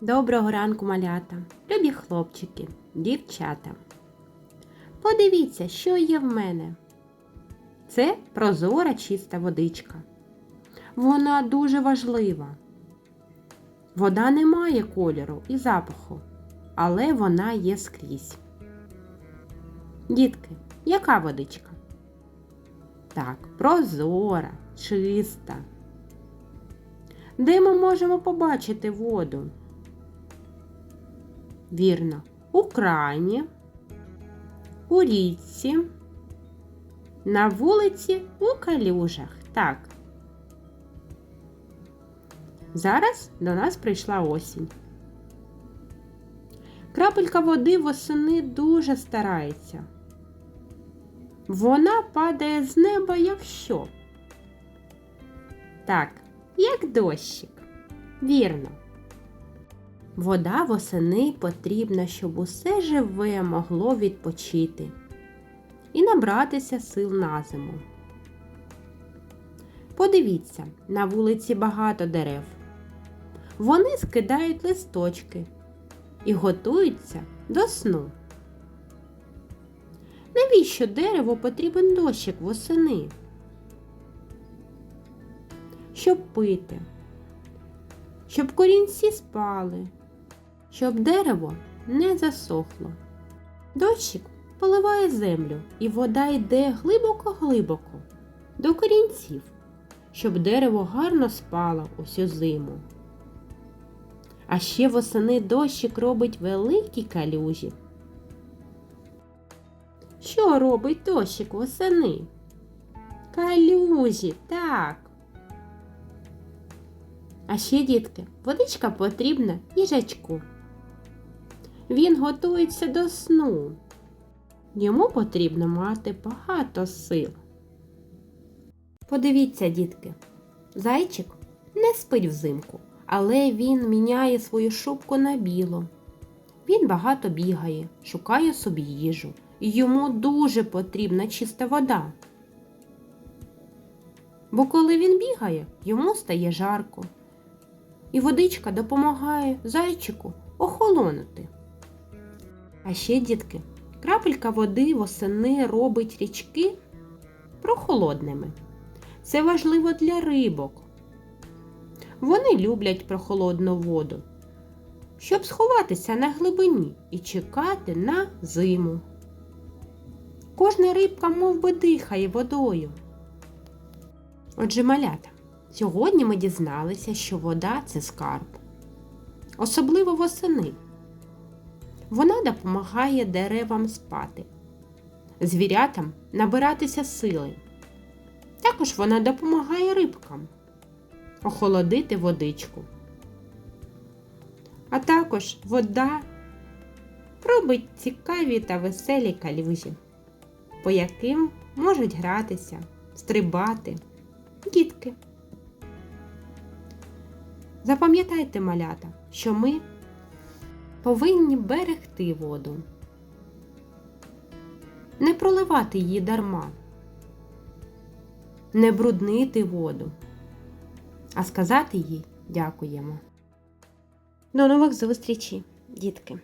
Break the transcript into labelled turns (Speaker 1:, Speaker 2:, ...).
Speaker 1: Доброго ранку, малята, любі хлопчики, дівчата. Подивіться, що є в мене. Це прозора чиста водичка. Вона дуже важлива. Вода не має кольору і запаху, але вона є скрізь. Дітки, яка водичка? Так, прозора, чиста. Де ми можемо побачити воду? Вірно, у крані, у річці, на вулиці, у калюжах. Так. Зараз до нас прийшла осінь. Крапелька води восени дуже старається. Вона падає з неба, як що? Так, як дощик. Вірно. Вода восени потрібна, щоб усе живе могло відпочити і набратися сил на зиму. Подивіться, на вулиці багато дерев. Вони скидають листочки і готуються до сну. Навіщо дереву потрібен дощик восени? Щоб пити, щоб корінці спали, щоб дерево не засохло. Дощик поливає землю, і вода йде глибоко-глибоко до корінців, щоб дерево гарно спало усю зиму. А ще восени дощик робить великі калюжі. Що робить дощик восени? Калюжі, так. А ще, дітки, водичка потрібна їжачку. Він готується до сну. Йому потрібно мати багато сил. Подивіться, дітки, зайчик не спить взимку, але він міняє свою шубку на білу. Він багато бігає, шукає собі їжу, йому дуже потрібна чиста вода. Бо коли він бігає, йому стає жарко, і водичка допомагає зайчику охолонути. А ще, дітки, крапелька води восени робить річки прохолодними. Це важливо для рибок. Вони люблять прохолодну воду, щоб сховатися на глибині і чекати на зиму. Кожна рибка мов би, дихає водою. Отже, малята, сьогодні ми дізналися, що вода це скарб, особливо восени. Вона допомагає деревам спати, звірятам набиратися сили. Також вона допомагає рибкам охолодити водичку. А також вода робить цікаві та веселі калюжі, по яким можуть гратися, стрибати дітки. Запам'ятайте, малята, що ми повинні берегти воду, не проливати її дарма, не бруднити воду, а сказати їй дякуємо. До нових зустрічей, дітки!